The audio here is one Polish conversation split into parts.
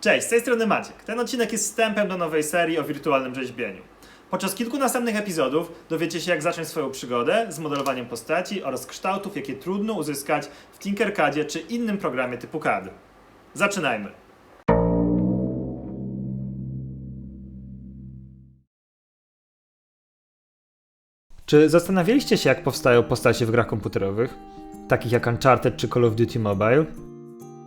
Cześć, z tej strony Maciek. Ten odcinek jest wstępem do nowej serii o wirtualnym rzeźbieniu. Podczas kilku następnych epizodów dowiecie się, jak zacząć swoją przygodę z modelowaniem postaci oraz kształtów, jakie trudno uzyskać w Tinkercadzie czy innym programie typu CAD. Zaczynajmy! Czy zastanawialiście się, jak powstają postacie w grach komputerowych, takich jak Uncharted czy Call of Duty Mobile?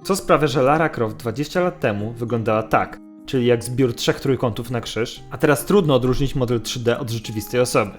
Co sprawia, że Lara Croft 20 lat temu wyglądała tak, czyli jak zbiór trzech trójkątów na krzyż, a teraz trudno odróżnić model 3D od rzeczywistej osoby.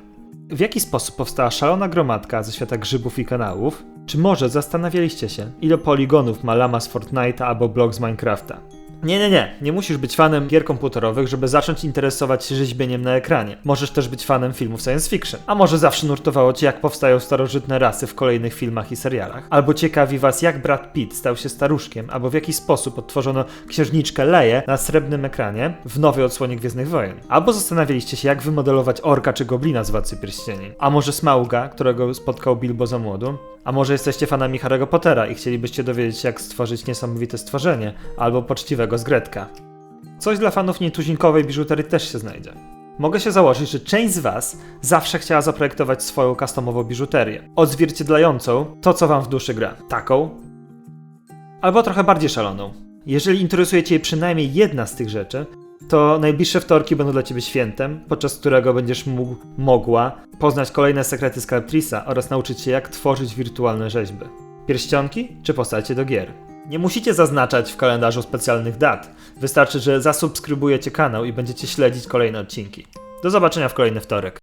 W jaki sposób powstała szalona gromadka ze świata grzybów i kanałów? Czy może zastanawialiście się, ile poligonów ma lama z Fortnite'a albo blok z Minecrafta? Nie, nie, nie. Nie musisz być fanem gier komputerowych, żeby zacząć interesować się rzeźbieniem na ekranie. Możesz też być fanem filmów science fiction. A może zawsze nurtowało cię, jak powstają starożytne rasy w kolejnych filmach i serialach? Albo ciekawi was, jak Brad Pitt stał się staruszkiem, albo w jaki sposób odtworzono księżniczkę Leję na srebrnym ekranie w nowej odsłonie Gwiezdnych Wojen? Albo zastanawialiście się, jak wymodelować orka czy goblina z Władcy Pierścieni? A może Smauga, którego spotkał Bilbo za młodu? A może jesteście fanami Harry'ego Pottera i chcielibyście dowiedzieć się, jak stworzyć niesamowite stworzenie, albo poczciwego zgredka? Coś dla fanów nietuzinkowej biżuterii też się znajdzie. Mogę się założyć, że część z Was zawsze chciała zaprojektować swoją customową biżuterię, odzwierciedlającą to, co Wam w duszy gra. Taką, albo trochę bardziej szaloną. Jeżeli interesuje Cię przynajmniej jedna z tych rzeczy, to najbliższe wtorki będą dla Ciebie świętem, podczas którego będziesz mógł, mogła poznać kolejne sekrety Sculptrisa oraz nauczyć się, jak tworzyć wirtualne rzeźby. Pierścionki czy postacie do gier? Nie musicie zaznaczać w kalendarzu specjalnych dat. Wystarczy, że zasubskrybujecie kanał i będziecie śledzić kolejne odcinki. Do zobaczenia w kolejny wtorek.